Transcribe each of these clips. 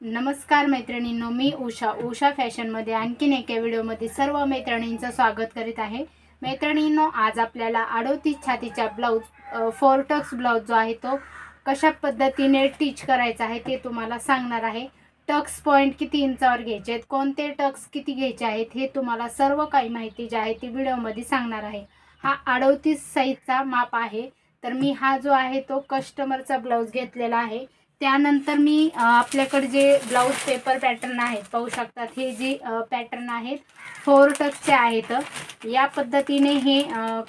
नमस्कार मैत्रिणींनो मी उषा उषा फॅशनमध्ये आणखीन एका व्हिडिओमध्ये सर्व मैत्रिणींचं स्वागत करीत आहे. मैत्रिणींनो आज आपल्याला अडोतीस छातीच्या ब्लाऊज फोर टक्स ब्लाऊज जो आहे तो कशा पद्धतीने टीच करायचा आहे ते तुम्हाला सांगणार आहे. टक्स पॉईंट किती इंचावर घ्यायचे आहेत कोणते टक्स किती घ्यायचे आहेत हे तुम्हाला सर्व काही माहिती जी आहे ती व्हिडिओमध्ये सांगणार आहे. हा अडोतीस साईजचा माप आहे. तर मी हा जो आहे तो कस्टमरचा ब्लाऊज घेतलेला आहे. त्यानंतर मी आपल्याकडे जे ब्लाऊज पेपर पॅटर्न आहेत पाहू शकतात हे जे पॅटर्न आहेत फोर टक्सचे आहेत. या पद्धतीने हे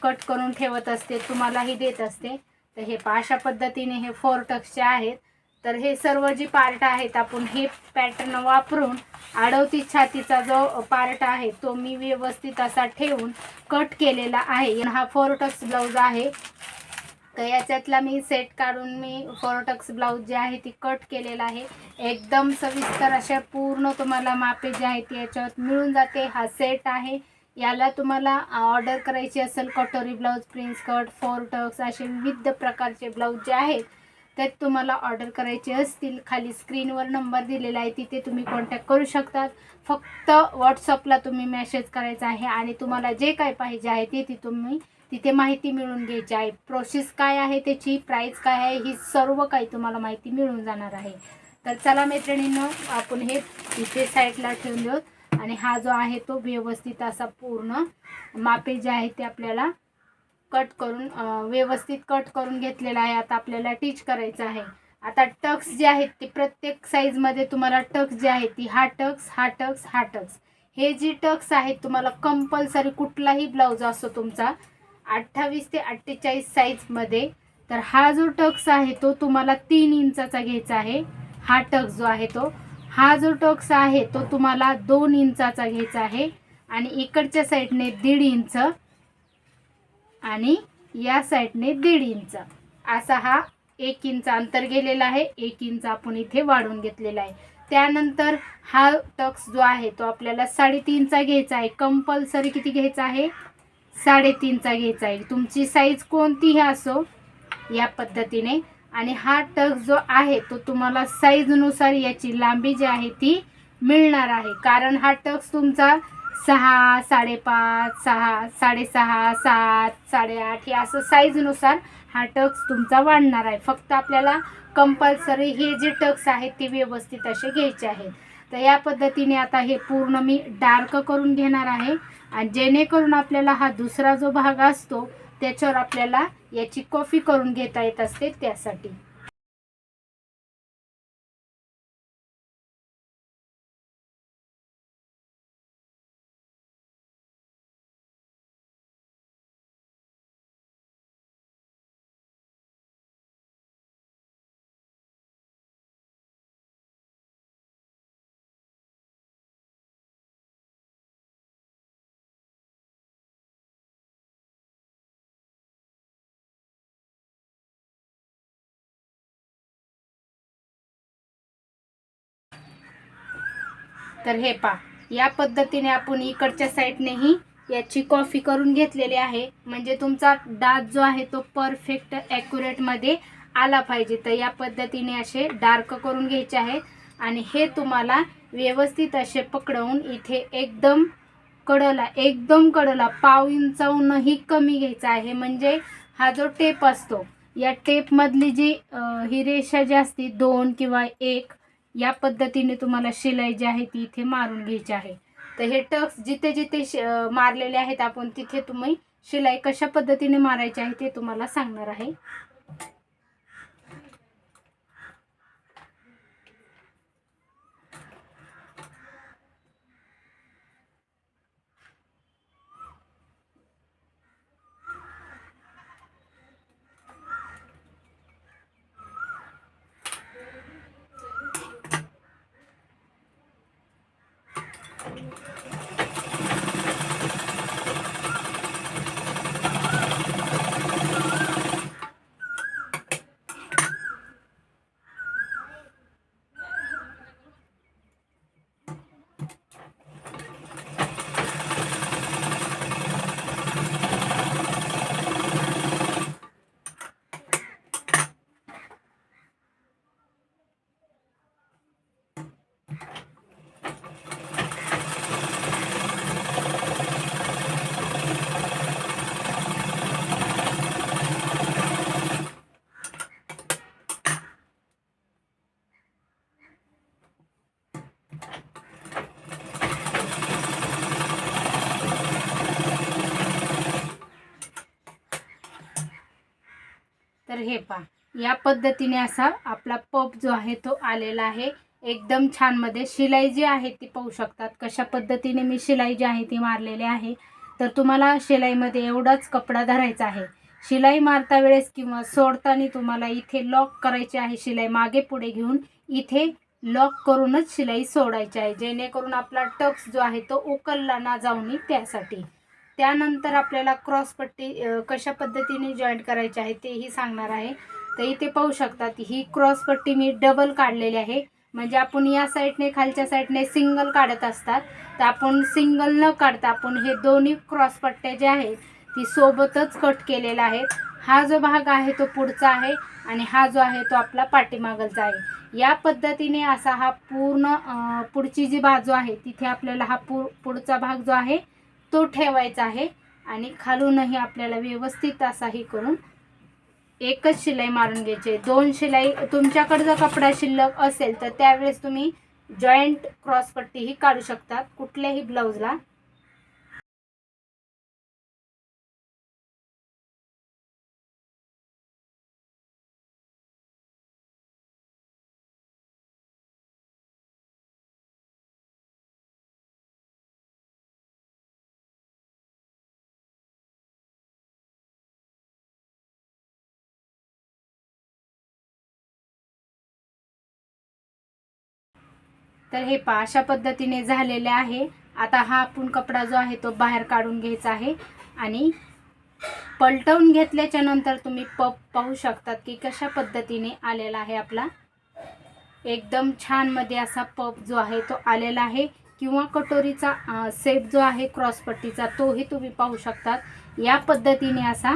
कट करून ठेवत असते तुम्हालाही देत असते. तर हे अशा पद्धतीने हे फोर टक्सचे आहेत. तर हे सर्व जे पार्ट आहेत आपण हे पॅटर्न वापरून अडवतीस छातीचा जो पार्ट आहे तो मी व्यवस्थित असा ठेवून कट केलेला आहे. हा फोर टक्स ब्लाऊज आहे. तर याच्यातला मी सेट काढून मी फोरोटक्स ब्लाऊज जे आहे ती कट केलेला आहे. एकदम सविस्तर अशा पूर्ण तुम्हाला मापे जे आहेत ती याच्यावर मिळून जाते. हा सेट आहे. याला तुम्हाला ऑर्डर करायची असेल कटोरी ब्लाऊज प्रिन्स कट फोरटक्स असे विविध प्रकारचे ब्लाऊज जे आहेत त्यात तुम्हाला ऑर्डर करायचे असतील. खाली स्क्रीनवर नंबर दिलेला आहे तिथे तुम्ही कॉन्टॅक्ट करू शकतात. फक्त व्हॉट्सअपला तुम्ही मेसेज करायचा आहे आणि तुम्हाला जे काय पाहिजे आहे ते ती तुम्ही तिथे माहिती मिळून घ्यायची आहे. प्रोसेस काय आहे त्याची प्राईस काय आहे ही सर्व काही तुम्हाला माहिती मिळून जाणार आहे. तर चला मैत्रिणींनो आपण हे इथे साईडला ठेवून देऊ. आणि हा जो आहे तो व्यवस्थित असा पूर्ण मापे जे आहे ते आपल्याला कट करून व्यवस्थित कट करून घेतलेला आहे. आता आपल्याला टीच करायचं आहे. आता टक्स जे आहेत ते प्रत्येक साईजमध्ये तुम्हाला टक्स जे आहेत ती हा टक्स हा टक्स हा टक्स हे जी टक्स आहेत तुम्हाला कंपल्सरी कुठलाही ब्लाऊज असतो तुमचा अठ्ठावीस ते अठ्ठेचाळीस साईजमध्ये तर हा जो टक्स आहे तो तुम्हाला तीन इंचाचा घ्यायचा आहे. हा टक्स जो आहे तो. हा जो टक्स आहे तो तुम्हाला दोन इंचाचा घ्यायचा आहे. आणि इकडच्या साईडने दीड इंच आणि या साईडने दीड इंच. असा हा एक इंच अंतर गेलेला आहे. एक इंच आपण इथे वाढवून घेतलेला आहे. त्यानंतर हा टक्स जो आहे तो आपल्याला साडेतीनचा घ्यायचा आहे. कंपल्सरी किती घ्यायचा आहे? साडेतीनचा घ्यायचा आहे. तुमची साईज कोणतीही असो या पद्धतीने. आणि हा टक्स जो आहे तो तुम्हाला साईजनुसार याची लांबी जी आहे ती मिळणार आहे. कारण हा टक्स तुमचा सहा साडेपाच सहा साडेसहा सात साडेआठ हे असं साईजनुसार हा टक्स तुमचा वाढणार आहे. फक्त आपल्याला कंपल्सरी हे जे टक्स आहेत ते व्यवस्थित असे घ्यायचे आहेत. तर या पद्धतीने आता हे पूर्ण मी डार्क करून घेणार आहे. आणि जेणेकरून आपल्याला हा दुसरा जो भाग असतो त्याच्यावर आपल्याला याची कॉफी करून घेता येत असते त्यासाठी. तर हे पा या पद्धतीने आपण इकडच्या साईडनेही याची कॉफी करून घेतलेली आहे. म्हणजे तुमचा डार्क जो आहे तो परफेक्ट ॲक्युरेटमध्ये आला पाहिजे. तर या पद्धतीने असे डार्क करून घ्यायचे आहेत. आणि हे तुम्हाला व्यवस्थित असे पकडवून इथे एकदम कडला एकदम कडला पाव इंचाहूनही कमी घ्यायचा आहे. म्हणजे हा जो टेप असतो या टेपमधली जी ही रेषा जी असते दोन किंवा एक या पद्धतीने तुम्हाला शिलाई जी आहे ती इथे मारून घ्यायची आहे. तर हे टक्स जिथे जिथे श- मारलेले आहेत आपण तिथे तुम्ही शिलाई कशा पद्धतीने मारायची आहे ते तुम्हाला सांगणार आहे. तर हे पहा. या पद्धतीने असा आपला पप जो आहे तो आलेला आहे. एकदम छानमध्ये. शिलाई जी आहे ती पाहू शकतात. कशा पद्धतीने मी शिलाई जी आहे ती मारलेली आहे. तर तुम्हाला शिलाईमध्ये एवढाच कपडा धरायचा आहे. शिलाई मारता वेळेस किंवा सोडताना तुम्हाला इथे लॉक करायची आहे शिलाई. मागे पुढे घेऊन इथे लॉक करूनच शिलाई सोडायची आहे. जेणेकरून आपला टक्स जो आहे तो उकलला ना जाऊ त्यासाठी. त्यानंतर आपल्याला क्रॉसपट्टी कशा पद्धतीने जॉईंट करायची आहे तेही सांगणार आहे. तर इथे पाहू शकतात ही क्रॉसपट्टी मी डबल काढलेली आहे. म्हणजे आपण या साईडने खालच्या साईडने सिंगल काढत असतात. तर आपण सिंगल न काढता आपण हे दोन्ही क्रॉसपट्ट्या जे आहेत ती सोबतच कट केलेला आहे. हा जो भाग आहे तो पुढचा आहे आणि हा जो आहे तो आपला पाठीमागलचा आहे. या पद्धतीने असा हा पूर्ण पुढची जी बाजू आहे तिथे आपल्याला हा पु पुढचा भाग जो आहे तो ठेवायचा आहे आणि खालूनही आपल्याला व्यवस्थित असाही करून एकच शिलाई मारून घ्यायची दोन शिलाई तुमच्याकडे जर कपडा शिल्लक असेल तर त्यावेळेस तुम्ही जॉईंट क्रॉसपट्टीही काढू शकतात कुठल्याही ब्लाऊजला तर हे पा अशा पद्धतीने झालेले आहे. आता हा आपण कपडा जो आहे तो बाहेर काढून घ्यायचा आहे आणि पलटवून घेतल्याच्या नंतर तुम्ही पप पाहू शकतात की कशा पद्धतीने आलेला आहे आपला. एकदम छानमध्ये असा पप जो आहे तो आलेला आहे किंवा कटोरीचा सेप जो आहे क्रॉसपट्टीचा तोही तुम्ही पाहू शकतात. या पद्धतीने असा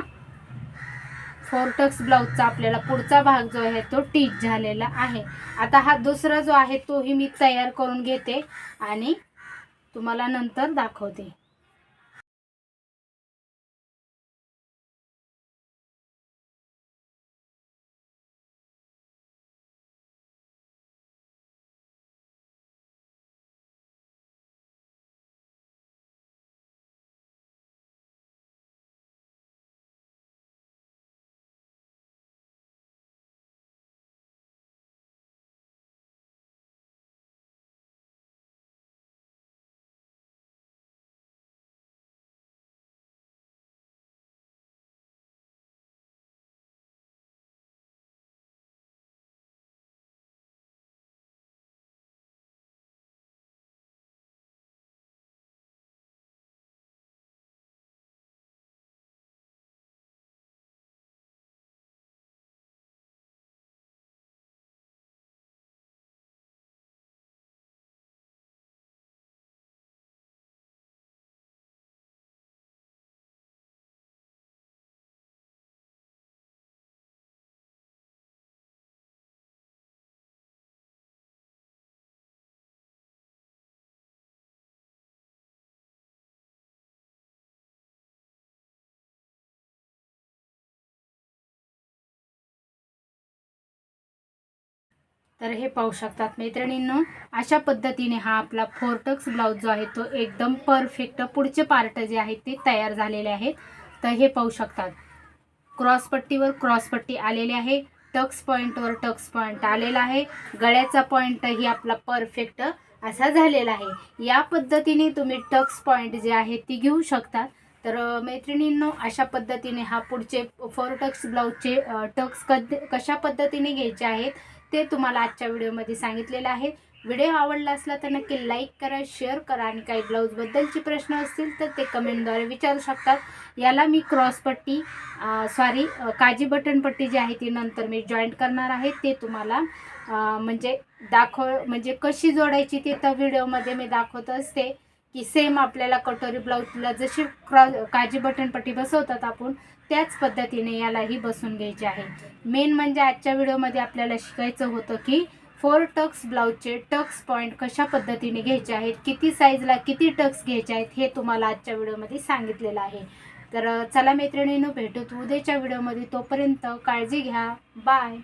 फोरटक्स ब्लाऊजचा आपल्याला पुढचा भाग जो आहे तो टीच झालेला आहे. आता हा दुसरा जो आहे तोही मी तयार करून घेते आणि तुम्हाला नंतर दाखवते. तर हे पाहू शकतात मैत्रिणींनो अशा पद्धतीने हा आपला फोरटक्स ब्लाऊज जो आहे तो एकदम परफेक्ट पुढचे पार्ट जे आहेत ते तयार झालेले आहेत. तर हे पाहू शकतात. क्रॉसपट्टीवर क्रॉसपट्टी आलेली आहे. टक्स पॉईंटवर टक्स पॉईंट आलेला आहे. गळ्याचा पॉईंटही आपला परफेक्ट असा झालेला आहे. या पद्धतीने तुम्ही टक्स पॉईंट जे आहे ती घेऊ शकता. तर मैत्रिणींनो अशा पद्धतीने हा पुढचे फोर टक्स ब्लाऊजचे टक्स कद कशा पद्धतीने घ्यायचे आहेत? ते तुम्हाला आजच्या व्हिडिओमध्ये सांगितलेलं आहे. व्हिडिओ आवडला असला तर नक्की लाईक करा शेअर करा आणि काही ब्लाऊजबद्दलचे प्रश्न असतील तर ते कमेंटद्वारे विचारू शकतात. याला मी क्रॉसपट्टी सॉरी काजी बटनपट्टी जी आहे ती नंतर मी जॉईंट करणार आहे. ते तुम्हाला म्हणजे दाखव म्हणजे कशी जोडायची ते तर व्हिडिओमध्ये मी दाखवत असते. की सेम आपल्याला कटोरी ब्लाऊजला जशी क्रॉ काजी बटनपट्टी बसवतात आपण त्याच पद्धतीने यालाही बसून घ्यायचे आहे. मेन म्हणजे आजच्या व्हिडिओमध्ये आपल्याला शिकायचं होतं की फोर टक्स ब्लाऊजचे टक्स पॉईंट कशा पद्धतीने घ्यायचे आहेत किती साईजला किती टक्स घ्यायचे आहेत हे तुम्हाला आजच्या व्हिडिओमध्ये सांगितलेलं आहे. तर चला मैत्रिणीनं भेटूत उद्याच्या व्हिडिओमध्ये. तोपर्यंत काळजी घ्या. बाय